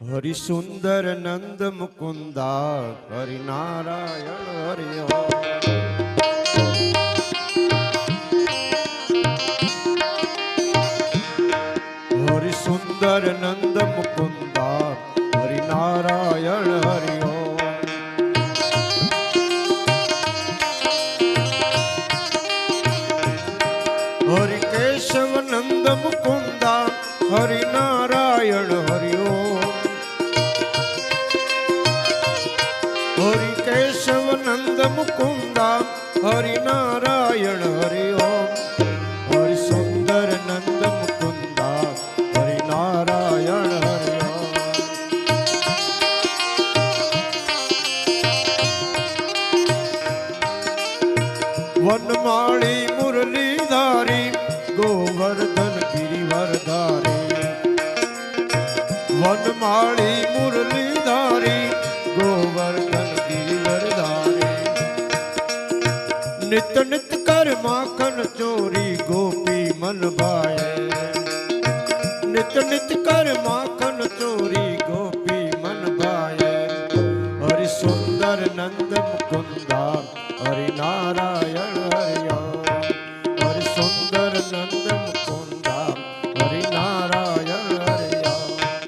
હરિ સુંદર નંદ મુકુંદા હરિ નારાયણ હરિ હરિ સુંદર નંદ મુકુંદા હરિ નારાયણ હરિ હરિ કેશવ નંદ મુકુંદા હરિ નારાયણ હરિ કેશવ નંદ મુકુંદા, હરિ નારાયણ, હરિ ઓમ. હરિ સુંદર નંદ મુકુંદા, હરિ નારાયણ, હરિ ઓમ. વનમાળી મુરલીધારી, ગોવર્ધન ગિરિવરધારી. વનમાળી મુરલીધારી नित नित कर माखन चोरी गोपी मन भाए। नित नित कर माखन चोरी गोपी मन भाए। हरि सुंदर नंद मुकुंदा, हरि नारायण हरिया हरि सुंदर नंद